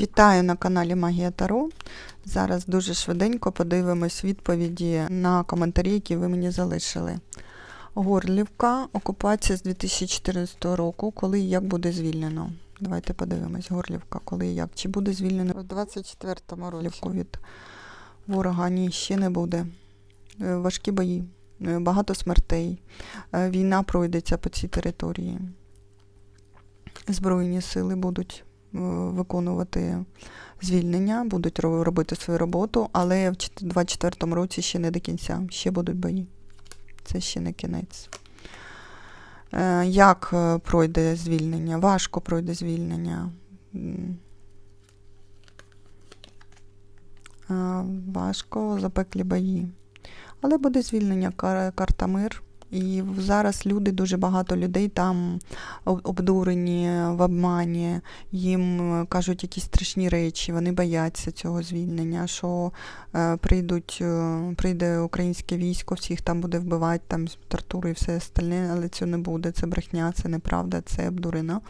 Вітаю на каналі Магія Таро. Зараз дуже швиденько подивимось відповіді на коментарі, які ви мені залишили. Горлівка, окупація з 2014 року, коли і як буде звільнено. Давайте подивимось, Горлівка, коли і як. Чи буде звільнено у 24-му році від ворога? Ні, ще не буде. Е, Важкі бої, е, багато смертей. Е, Війна пройдеться по цій території. Збройні сили будуть виконувати звільнення, будуть робити свою роботу, але в 24-му році ще не до кінця, ще будуть бої. Це ще не кінець. Е, Як е, пройде звільнення? Важко пройде звільнення. Е, Важко запеклі бої. Але буде звільнення карта мир. І зараз люди, дуже багато людей там обдурені в обмані, їм е, кажуть якісь страшні речі, вони бояться цього звільнення, що е, прийдуть, е, прийде українське військо, всіх там буде вбивати, там тортури і все остальне, але це не буде, це брехня, це неправда, це обдурено.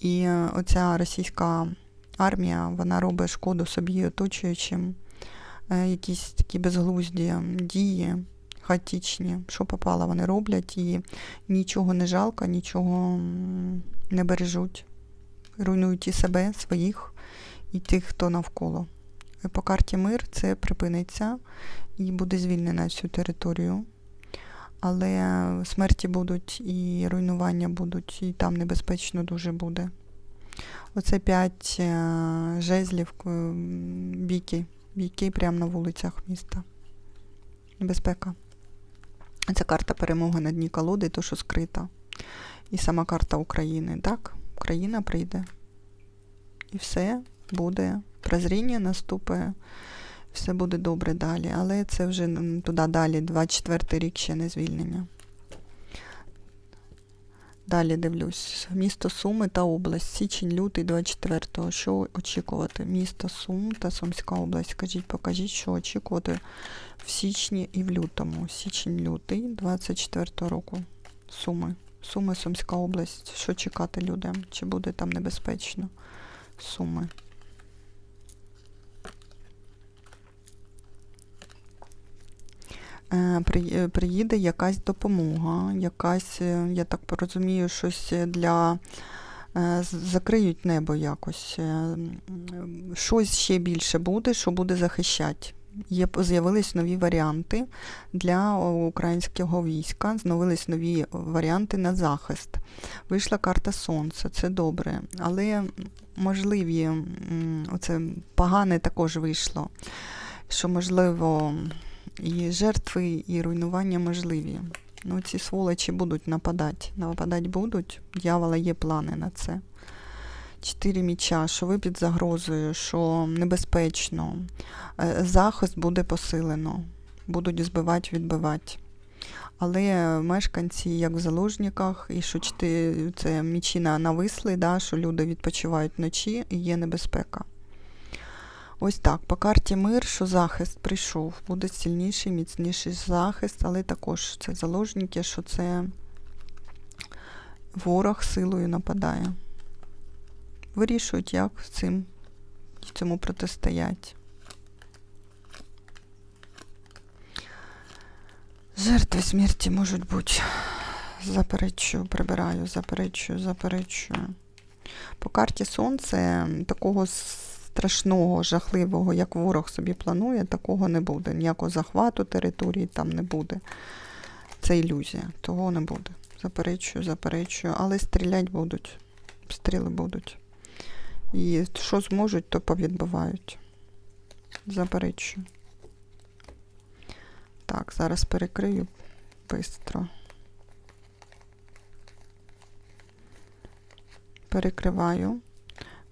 І оця російська армія, вона робить шкоду собі оточуючим, якісь такі безглузді дії. Хаотичні, що попало, вони роблять і нічого не жалко, нічого не бережуть. Руйнують і себе, своїх, і тих, хто навколо. По карті мир це припиниться і буде звільнена всю територію. Але смерті будуть і руйнування будуть, і там небезпечно дуже буде. Оце п'ять е, жезлів, е, бійки, бійки прямо на вулицях міста. Небезпека. Це карта перемоги на дні колоди, то, що скрита. І сама карта України. Так, Україна прийде. І все буде. Прозріння наступає, все буде добре далі. Але це вже туди далі, 24 рік ще не звільнення. Далі дивлюсь. Місто Суми та область. Січень, лютий, 24-го. Що очікувати? Місто Сум та Сумська область. Скажіть, покажіть, що очікувати в січні і в лютому. Січень-лютий 24 року. Суми. Суми, Сумська область. Що чекати людям? Чи буде там небезпечно? Суми. Е, при- е, Приїде якась допомога, якась, е, я так порозумію, щось для е, закриють небо якось. е, Щось ще більше буде, що буде захищати. Є, з'явились нові варіанти для українського війська, з'явились нові варіанти на захист. Вийшла карта Сонця, це добре. Але можливі, оце погане також вийшло, що можливо і жертви, і руйнування можливі. Ну, ці сволочі будуть нападати. Нападати будуть. Дьявола є плани на це. Чотири міча, що ви під загрозою, що небезпечно. Е, Захист буде посилено. Будуть збивати, відбивати. Але мешканці, як в заложниках, і що чти, це мічі на- нависли, да, що люди відпочивають вночі і є небезпека. Ось так, по карті мир, що захист прийшов. Буде сильніший, міцніший захист, але також це заложники, що це ворог силою нападає. Вирішують, як цим цьому протистоять. Жертви смерті можуть бути. Заперечую, прибираю, заперечую, заперечую. По карті Сонце такого страшного, жахливого, як ворог собі планує, такого не буде. Ніякого захвату території там не буде. Це ілюзія, того не буде. Заперечую, заперечую, але стріляти будуть. Стріли будуть. І що зможуть, то повідбивають. Заперечую. Так, зараз перекрию бистро. Перекриваю.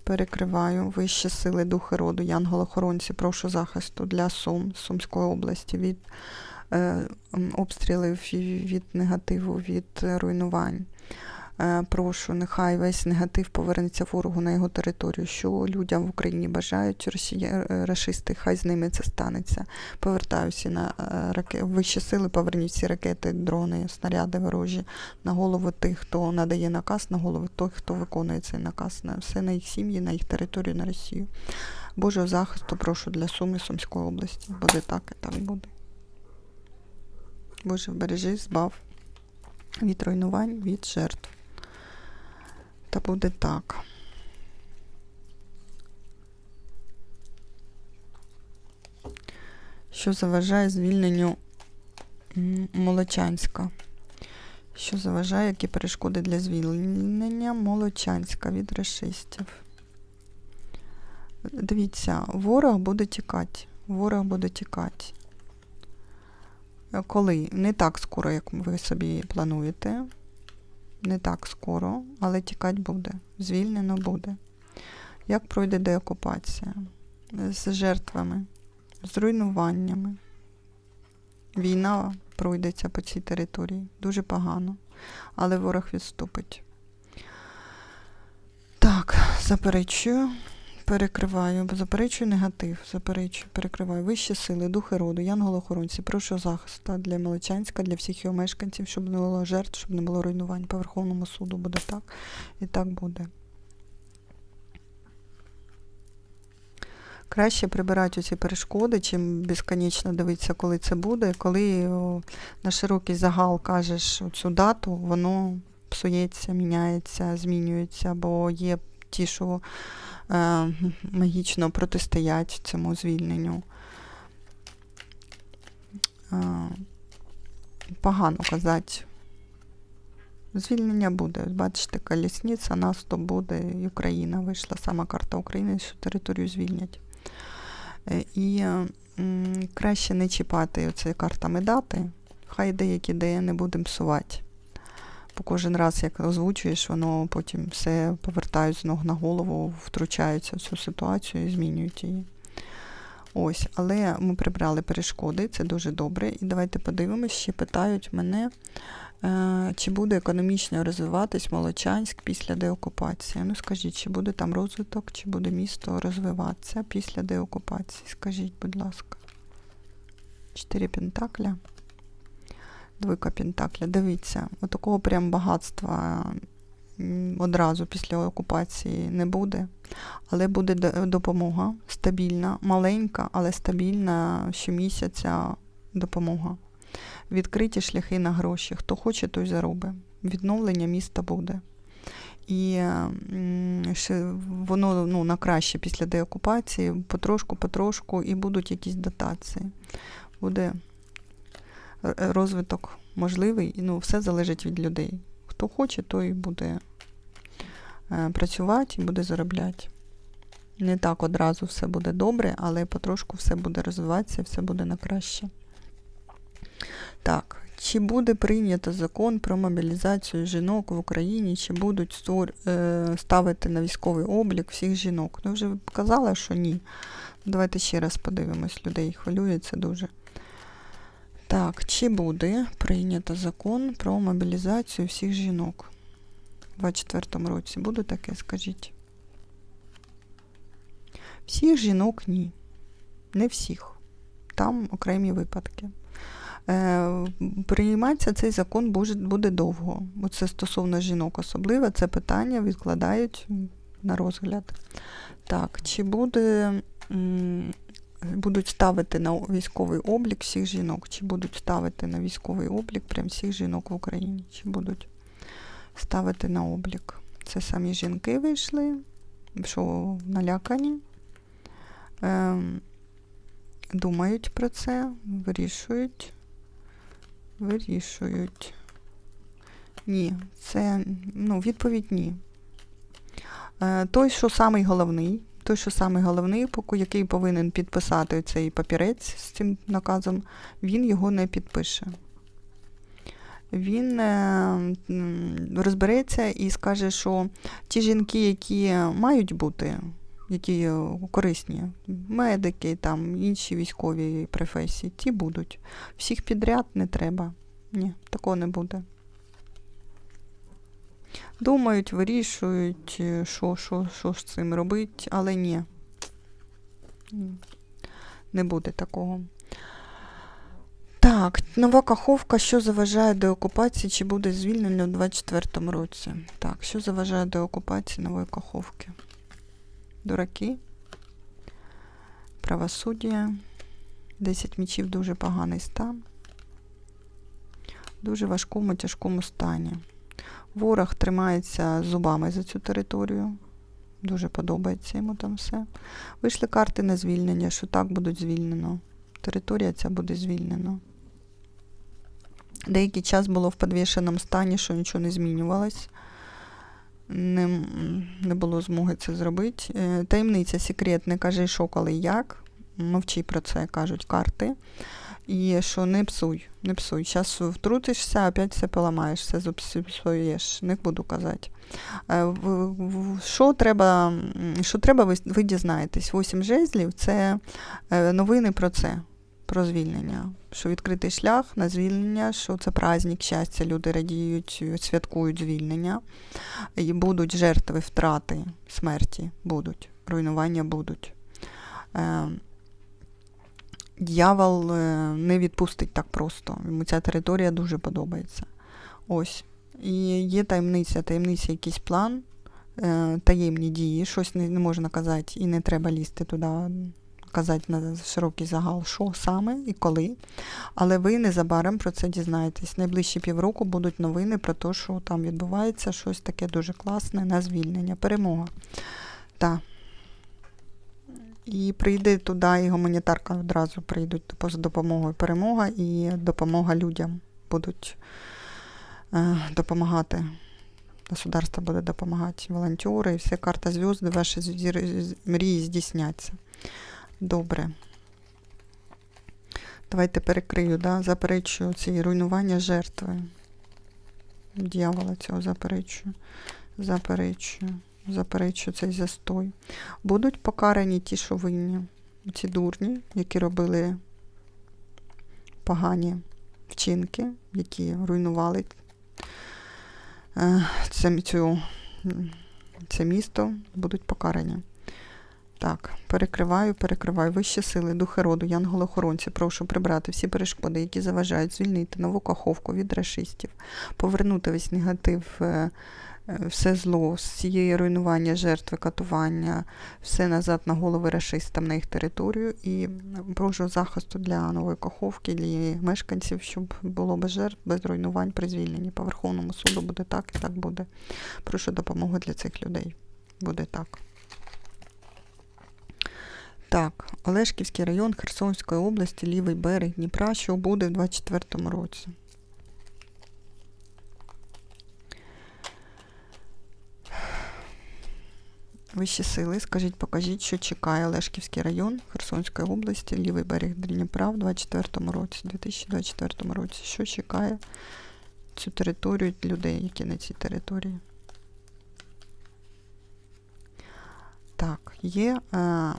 Перекриваю вищі сили духи роду, янголохоронці, прошу захисту для Сум, Сумської області від е, обстрілів, від негативу, від руйнувань. Е, Прошу, нехай весь негатив повернеться ворогу на його територію. Що людям в Україні бажають е, рашисти, хай з ними це станеться. Повертаю всі на е, раке... вищі сили, поверніть всі ракети, дрони, снаряди ворожі на голову тих, хто надає наказ, на голову тих, хто виконує цей наказ, на все на їх сім'ї, на їх територію, на Росію. Божого захисту прошу для Суми Сумської області. Буде так і так буде. Боже, вбережи, збав від руйнувань, від жертв. Та буде так. Що заважає звільненню Молочанська? Що заважає, які перешкоди для звільнення Молочанська від расистів? Дивіться, ворог буде тікати. Ворог буде тікати. Коли? Не так скоро, як ви собі плануєте. Не так скоро, але тікати буде. Звільнено буде. Як пройде деокупація? З жертвами, з руйнуваннями. Війна пройдеться по цій території. Дуже погано. Але ворог відступить. Так, заперечую. Перекриваю, заперечую негатив, заперечую, перекриваю вищі сили, духи роду, янголохоронці, прошу захисту для Молочанська, для всіх його мешканців, щоб не було жертв, щоб не було руйнувань. По Верховному суду буде так. І так буде. Краще прибирати ці перешкоди, чим безконечно дивитися, коли це буде. Коли на широкий загал кажеш цю дату, воно псується, міняється, змінюється, бо є ті, що е, магічно протистоять цьому звільненню. Е, погано казати. Звільнення буде. Бачите, колісниця, наступ буде, і Україна вийшла, сама карта України, що територію звільнять. Е, І краще не чіпати оці картами дати, хай деякі ідеї не будемо псувати. Кожен раз, як озвучуєш, воно потім все повертають з ног на голову, втручаються в цю ситуацію і змінюють її. Ось, але ми прибрали перешкоди, це дуже добре. І давайте подивимось, ще питають мене, е, чи буде економічно розвиватись Молочанськ після деокупації. Ну, скажіть, чи буде там розвиток, чи буде місто розвиватися після деокупації? Скажіть, будь ласка. Чотири пентакля. Двойка Пентакля. Дивіться, отакого прям багатства одразу після окупації не буде. Але буде допомога стабільна, маленька, але стабільна щомісяця допомога. Відкриті шляхи на гроші. Хто хоче, той заробить. Відновлення міста буде. І воно ну, на краще після деокупації, потрошку-потрошку, і будуть якісь дотації. Буде розвиток можливий, і, ну, все залежить від людей. Хто хоче, той буде е, працювати і буде заробляти. Не так одразу все буде добре, але потрошку все буде розвиватися, все буде на краще. Так, чи буде прийнято закон про мобілізацію жінок в Україні, чи будуть стор... е, ставити на військовий облік всіх жінок? Ну, вже казала, що ні. Давайте ще раз подивимось, людей хвилюється дуже. Так, чи буде прийнято закон про мобілізацію всіх жінок у 2024 році? Буде таке, скажіть? Всіх жінок ні. Не всіх. Там окремі випадки. Е, прийматися цей закон буде, довго. Оце стосовно жінок особливо, це питання відкладають на розгляд. Так, чи буде, будуть ставити на військовий облік всіх жінок, чи будуть ставити на військовий облік прям всіх жінок в Україні, чи будуть ставити на облік. Це самі жінки вийшли, що налякані. Ем, думають про це, вирішують. Вирішують. Ні, це ну, відповідь ні. Е, той, що самий головний, той, що самий головний, який повинен підписати цей папірець з цим наказом, він його не підпише. Він е, розбереться і скаже, що ті жінки, які мають бути, які корисні, медики, там, інші військові професії, ті будуть. Всіх підряд не треба. Ні, такого не буде. Думають, вирішують, е, що, що, що з цим робити, але ні. Не буде такого. Так, нова Каховка, що заважає деокупації, чи буде звільнено у 24-му році? Так, що заважає деокупації нової Каховки? Дураки, правосуддя, 10 мічів дуже поганий стан, дуже важкому, тяжкому стані. Ворог тримається зубами за цю територію. Дуже подобається йому там все. Вийшли карти на звільнення, що так будуть звільнено. Територія ця буде звільнена. Деякий час було в підвішеному стані, що нічого не змінювалось. Не, не було змоги це зробити. Е, Таємниця секрет, не кажи, що коли як. Мовчи про це, кажуть карти. І що не псуй, не псуй. Зараз втрутишся, опять все поламаєш, все зіпсуєш. Не буду казати. Е, Що треба, що треба, ви, дізнаєтесь. Вісім жезлів це е, новини про це, про звільнення. Що відкритий шлях на звільнення, що це праздник щастя, люди радіють, святкують звільнення. І будуть жертви, втрати, смерті будуть, руйнування будуть. Д'явол е, не відпустить так просто. Йому ця територія дуже подобається. Ось. І є таємниця, таємниця якийсь план, е, таємні дії, щось не, не можна казати, і не треба лізти туди, казати на широкий загал, що саме і коли. Але ви незабаром про це дізнаєтесь. Найближчі півроку будуть новини про те, що там відбувається щось таке дуже класне на звільнення. Перемога. Так. І прийде туди, і гуманітарка одразу прийдуть з допомогою перемога і допомога людям будуть е, допомагати. Государство буде допомагати, волонтери, і все карта зв'язки, ваші мрії здійсняться. Добре. Давайте перекрию, да? заперечую ці руйнування жертви. Дьявола цього заперечую. Заперечую. Заперечую цей застой. Будуть покарані ті, що винні, ці дурні, які робили погані вчинки, які руйнували е, це, цю, це місто, будуть покарані. Так, перекриваю, перекриваю. Вищі сили, духи роду, янголи-охоронці, прошу прибрати всі перешкоди, які заважають звільнити нову каховку від рашистів, повернути весь негатив, е, е, все зло, з цієї руйнування, жертви, катування, все назад на голови рашистам на їх територію. І прошу захисту для нової каховки, для мешканців, щоб було без жертв, без руйнувань при звільненні. По Верховному суду буде так і так буде. Прошу допомоги для цих людей. Буде так. Так, Олешківський район Херсонської області, лівий берег Дніпра, що буде в 24-му році. Вищі сили, скажіть, покажіть, що чекає Олешківський район Херсонської області, лівий берег Дніпра в 24-му році, 2024 році. Що чекає цю територію людей, які на цій території? Так, є, е,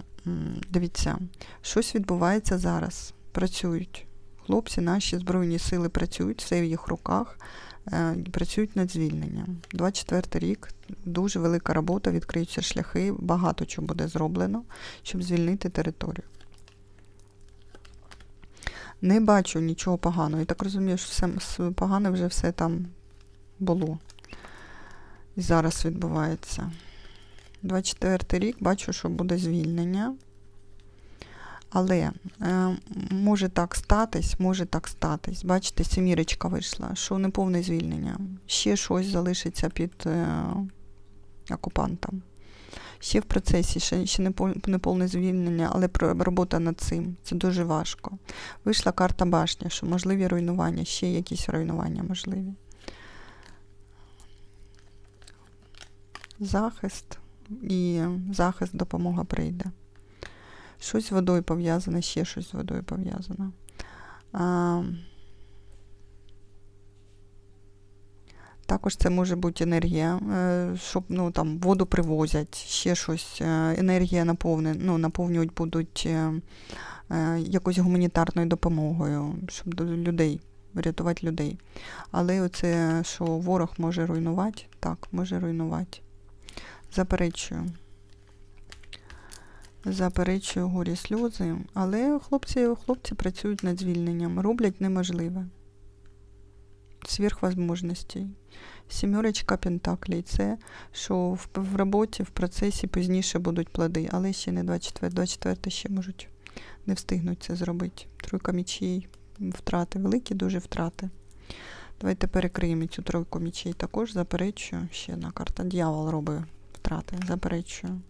дивіться, щось відбувається зараз. Працюють. Хлопці, наші Збройні сили працюють, все в їх руках, е, працюють над звільненням. 24 рік, дуже велика робота, відкриються шляхи, багато чого буде зроблено, щоб звільнити територію. Не бачу нічого поганого. Я так розумію, що все погане вже все там було. І зараз відбувається. 24 рік бачу, що буде звільнення. Але е, може так статись, може так статись. Бачите, сімірочка вийшла, що не повне звільнення. Ще щось залишиться під е, окупантом. Ще в процесі, ще, ще не, не повне звільнення, але робота над цим. Це дуже важко. Вийшла карта башня, що можливі руйнування, ще якісь руйнування можливі. Захист і захист, допомога прийде. Щось з водою пов'язане, ще щось з водою пов'язане. Також це може бути енергія, е, щоб ну, там, воду привозять, ще щось. е, Енергія наповне, ну, наповнюють будуть е, якоюсь гуманітарною допомогою, щоб до людей врятувати людей. Але оце, що ворог може руйнувати, так, може руйнувати. Заперечую. Заперечую горі сльози, але хлопці, хлопці працюють над звільненням, роблять неможливе. Сверхвозможностей. Сімерочка Пентаклей це що в, в роботі, в процесі пізніше будуть плоди, але ще не 24, 24 ще можуть не встигнуть це зробити. Тройка мічей, втрати, великі дуже втрати. Давайте перекриємо цю тройку мічей. Також заперечую. Ще одна карта. Дьявол робить втрати. Заперечую.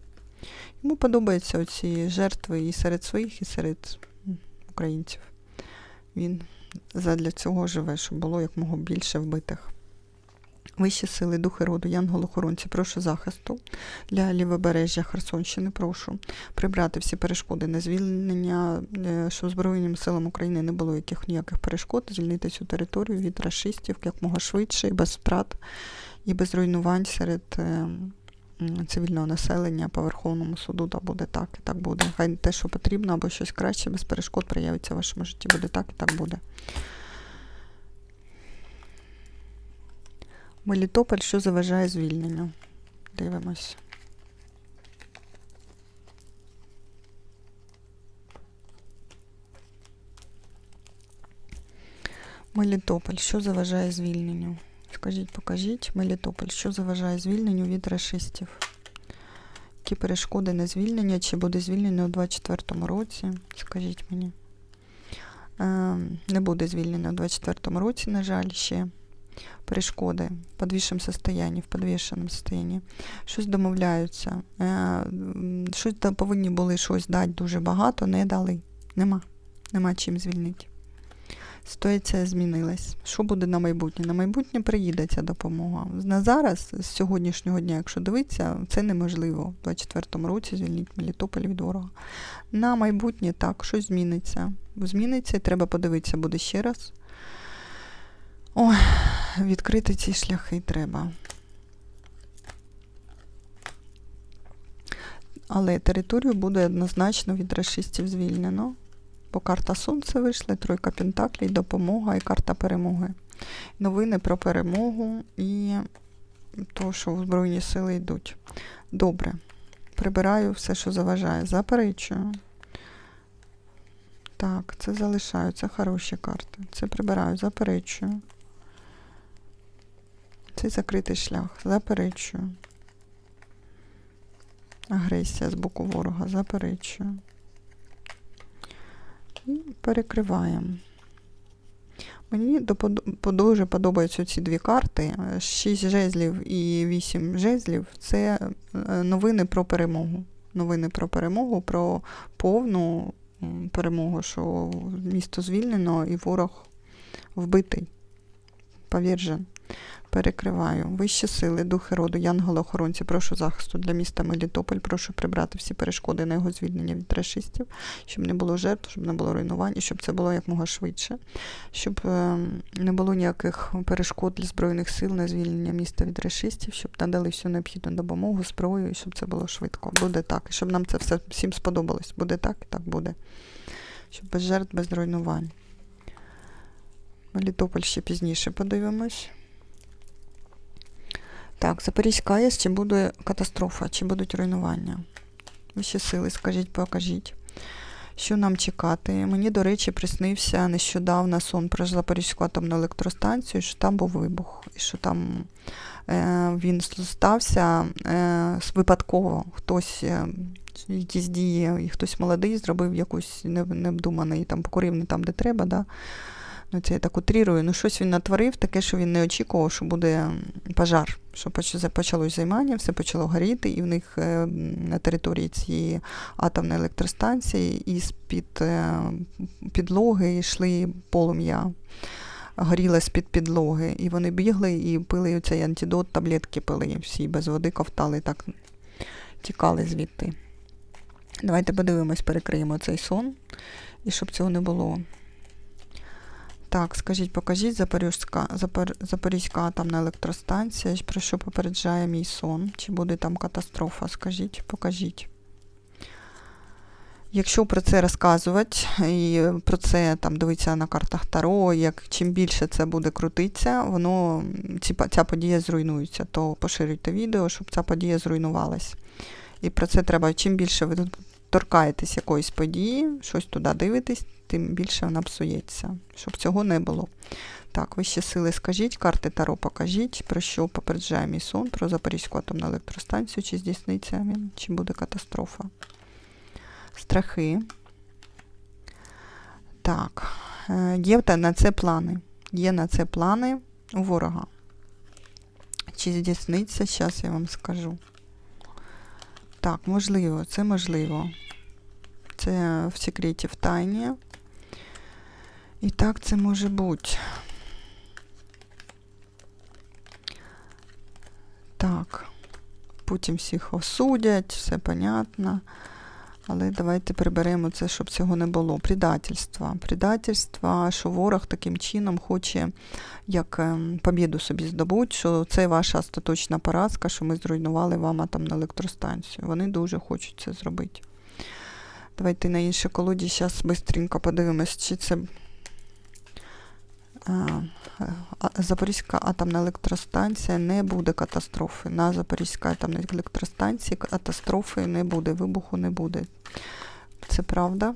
Йому подобаються оці жертви і серед своїх, і серед українців. Він задля цього живе, щоб було якмога більше вбитих. Вищі сили, духи роду, янгол-охоронці, прошу захисту для лівобережжя Херсонщини. Прошу прибрати всі перешкоди на звільнення, е, щоб Збройним силам України не було яких ніяких перешкод, звільнити цю територію від расистів якмога швидше і без втрат, і без руйнувань серед е, цивільного населення по Верховному суду. Та буде так, і так буде. Хай те, що потрібно, або щось краще, без перешкод проявиться в вашому житті. Буде так, і так буде. Мелітополь, що заважає звільненню. Дивимось. Мелітополь, що заважає звільненню? Скажіть, покажіть, Мелітополь, що заважає звільненню від расистів? Які перешкоди на звільнення? Чи буде звільнено у 24-му році? Скажіть мені. Е, не буде звільнено у 24-му році, на жаль, ще перешкоди в подвішеному состоянні, в подвішеному состоянні. Щось домовляються. Е, щось повинні були щось дати дуже багато, не дали. Нема. Нема чим звільнити. Ситуація змінилась. Що буде на майбутнє? На майбутнє приїде ця допомога. На зараз, з сьогоднішнього дня, якщо дивитися, це неможливо. У 24-му році звільнити Мелітополь від ворога. На майбутнє так, щось зміниться. Зміниться, і треба подивитися буде ще раз. Ой, відкрити ці шляхи треба. Але територію буде однозначно від расистів звільнено. Бо карта Сонце вийшла, тройка Пентаклей, допомога і карта перемоги. Новини про перемогу і то, що в Збройні сили йдуть. Добре. Прибираю все, що заважає. Заперечую. Так, це залишаю, це хороші карти. Це прибираю, заперечую. Це закритий шлях. Заперечую. Агресія з боку ворога. Заперечую. І перекриваємо. Мені дуже подобаються ці дві карти. 6 жезлів і 8 жезлів це е, новини про перемогу. Новини про перемогу, про повну перемогу, що місто звільнено і ворог вбитий. Повіржен. Перекриваю. Вищі сили, духи роду, янголи-охоронці, прошу захисту для міста Мелітополь. Прошу прибрати всі перешкоди на його звільнення від расистів, щоб не було жертв, щоб не було руйнувань, щоб це було якмога швидше, щоб е, не було ніяких перешкод для Збройних сил на звільнення міста від расистів, щоб надали всю необхідну допомогу, зброю, і щоб це було швидко. Буде так. І щоб нам це все всім сподобалось. Буде так і так буде. Щоб без жертв, без руйнувань. Мелітополь ще пізніше подивимось. Так, Запорізька АЕС, чи буде катастрофа, чи будуть руйнування? Вищі сили, скажіть, покажіть. Що нам чекати? Мені, до речі, приснився нещодавно сон про Запорізьку атомну електростанцію, що там був вибух, і що там е, він стався е, випадково. Хтось е, якісь дії, і хтось молодий зробив якусь невдуманий, там покурив не там, де треба. Да? Ну, це я так утрірую. Ну, щось він натворив, таке, що він не очікував, що буде пожар, що почалось займання, все почало горіти, і в них е, на території цієї атомної електростанції із під е, підлоги йшли полум'я. Горіла з-під підлоги, і вони бігли і пили цей антидот, таблетки пили, всі без води ковтали, так тікали звідти. Давайте подивимось, перекриємо цей сон, і щоб цього не було. Так, скажіть, покажіть Запорізька, Запор, Запорізька атомна електростанція, про що попереджає мій сон? Чи буде там катастрофа? Скажіть, покажіть. Якщо про це розказувати і про це там дивитися на картах Таро, як чим більше це буде крутитися, воно ці, ця подія зруйнується, то поширюйте відео, щоб ця подія зруйнувалась. І про це треба, чим більше ви торкаєтесь якоїсь події, щось туди дивитесь, тим більше вона псується, щоб цього не було. Так, вищі сили скажіть, карти Таро покажіть, про що попереджає мій сон, про Запорізьку атомну електростанцію, чи здійсниться він, чи буде катастрофа. Страхи. Так, е, є на це плани. Є на це плани у ворога. Чи здійсниться, зараз я вам скажу. Так, можливо, це можливо. Це в секреті в тайні. І так це може бути. Так. Потім всіх осудять, все понятно. Але давайте приберемо це, щоб цього не було. Предательство. Предательство, що ворог таким чином хоче як ем, побіду собі здобути, що це ваша остаточна поразка, що ми зруйнували вам атомну електростанцію. Вони дуже хочуть це зробити. Давайте на інше колоді зараз швидко подивимось, чи це Запорізька атомна електростанція не буде катастрофи. На Запорізькій атомній електростанції катастрофи не буде, вибуху не буде. Це правда?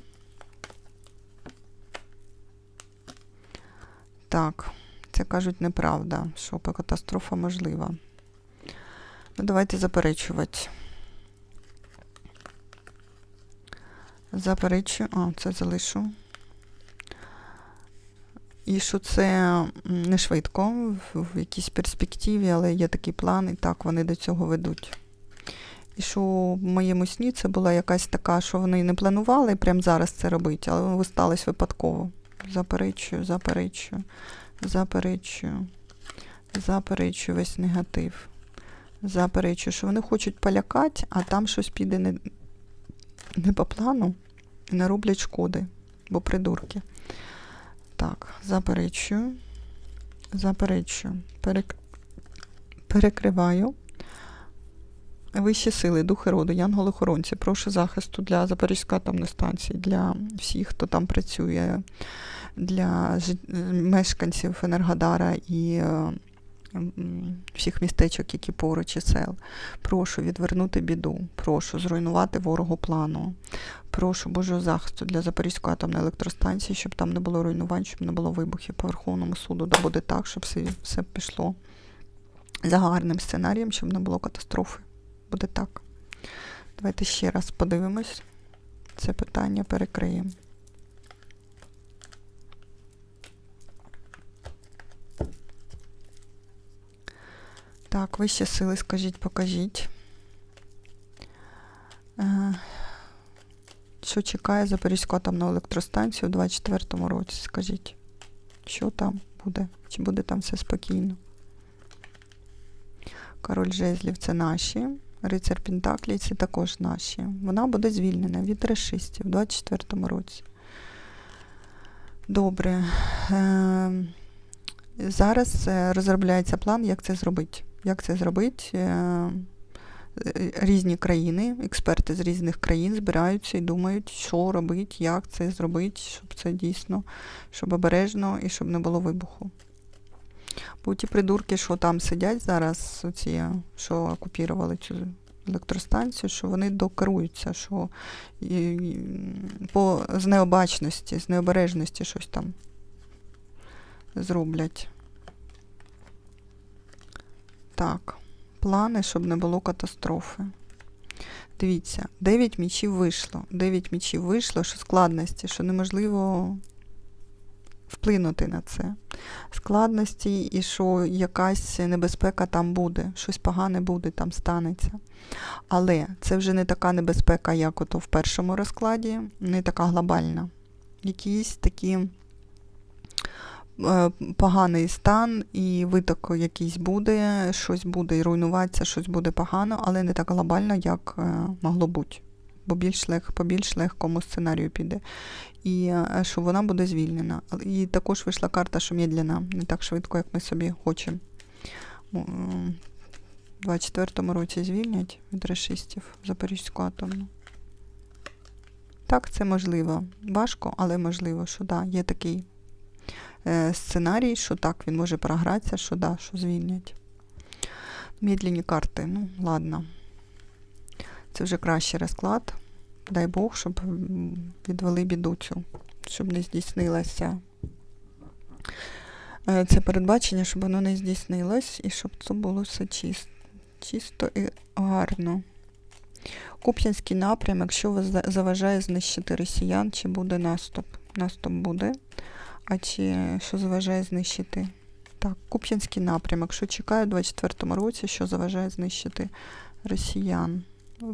Так, це кажуть неправда, що катастрофа можлива. Ну, давайте заперечувати. Заперечую. А, це залишу. І що це не швидко, в, якійсь перспективі, але є такий план, і так вони до цього ведуть. І що в моєму сні це була якась така, що вони не планували прямо зараз це робити, але сталося випадково. Заперечую, заперечую, заперечую, заперечую весь негатив. Заперечую, що вони хочуть полякати, а там щось піде не, не по плану і не роблять шкоди, бо придурки. Так, заперечую. Заперечую. Перек... Перекриваю. Вищі сили, духи роду, янголи-хоронці, прошу захисту для Запорізької атомної станції, для всіх, хто там працює, для мешканців Енергодара і е, всіх містечок, які поруч і сел. Прошу відвернути біду, прошу зруйнувати ворогу плану. Прошу Божого захисту для Запорізької атомної електростанції, щоб там не було руйнувань, щоб не було вибухів по Верховному суду. Да буде так, щоб все, все пішло за гарним сценарієм, щоб не було катастрофи. Буде так. Давайте ще раз подивимось. Це питання перекриємо. Так, вищі сили, скажіть, покажіть. Е, Що чекає Запорізьку атомну електростанцію у 24-му році? Скажіть, що там буде? Чи буде там все спокійно? Король жезлів це наші. Рицар Пентаклій це також наші. Вона буде звільнена від расистів у 24-му році. Добре. Е, Зараз е, розробляється план, як це зробити. Як це зробити? Е, е, Різні країни, експерти з різних країн збираються і думають, що робити, як це зробити, щоб це дійсно, щоб обережно і щоб не було вибуху. Бо ті придурки, що там сидять зараз, оці, що окупірували цю електростанцію, що вони докеруються, що по з необачності, з необережності щось там зроблять. Так, плани, щоб не було катастрофи. Дивіться, 9 мічів вийшло. 9 мічів вийшло, що складності, що неможливо вплинути на це. Складності і що якась небезпека там буде, щось погане буде, там станеться. Але це вже не така небезпека, як ото в першому розкладі, не така глобальна. Якісь такі поганий стан, і виток якийсь буде, щось буде і руйнуватися, щось буде погано, але не так глобально, як е, могло бути. Бо більш лег, по більш легкому сценарію піде. І е, що вона буде звільнена. І також вийшла карта, що медленно, не так швидко, як ми собі хочемо. У 24-му році звільнять від расистів Запорізьку атомну. Так, це можливо. Важко, але можливо, що да, є такий е, сценарій, що так, він може програтися, що да, що звільнять. Медленні карти, ну, ладно. Це вже кращий розклад. Дай Бог, щоб відвели біду цю, щоб не здійснилося. Е, Це передбачення, щоб воно не здійснилось і щоб це було все чисто, чисто і гарно. Куп'янський напрям, якщо вас заважає знищити росіян, чи буде наступ? Наступ буде. А чи що заважає знищити? Так, Куп'янський напрям, якщо чекає у 24-му році, що заважає знищити росіян.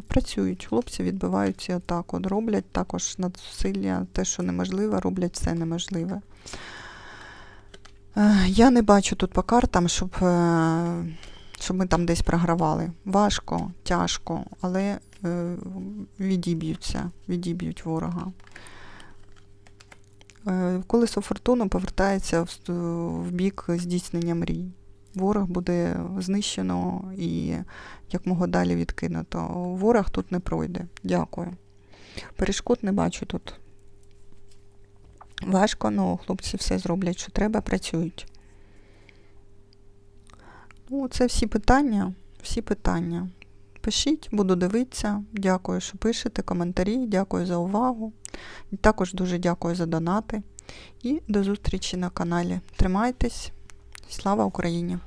Працюють, хлопці відбивають ці атаки, от роблять також надзусилля, те, що неможливе, роблять все неможливе. Е, Я не бачу тут по картам, щоб, е, щоб ми там десь програвали. Важко, тяжко, але е, відіб'ються, відіб'ють ворога. Е, Колесо фортуну повертається в, бік здійснення мрій. Ворог буде знищено і якмога далі відкинуто. Ворог тут не пройде. Дякую. Перешкод не бачу тут. Важко, але хлопці все зроблять, що треба, працюють. Ну, це всі питання. Всі питання. Пишіть, буду дивитися. Дякую, що пишете коментарі. Дякую за увагу. Також дуже дякую за донати. І до зустрічі на каналі. Тримайтесь. Слава Україні!